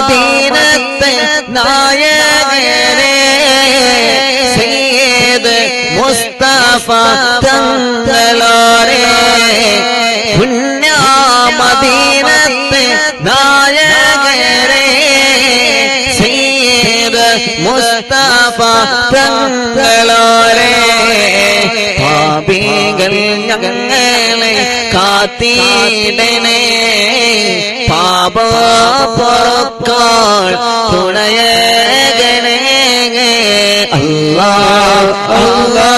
മദീനത്തെ നായകരെ സയ്യിദ് മുസ്തഫ തങ്ങളോരെ പുണ്യ മദീനത്തെ നായകരെ സയ്യിദ് മുസ്തഫ തങ്ങളോരെ പാപികൾ ഞങ്ങളെ കാത്തിടണേ. പാപ പൊറുക്കാൾ അല്ലാ അല്ലാ അല്ലാ.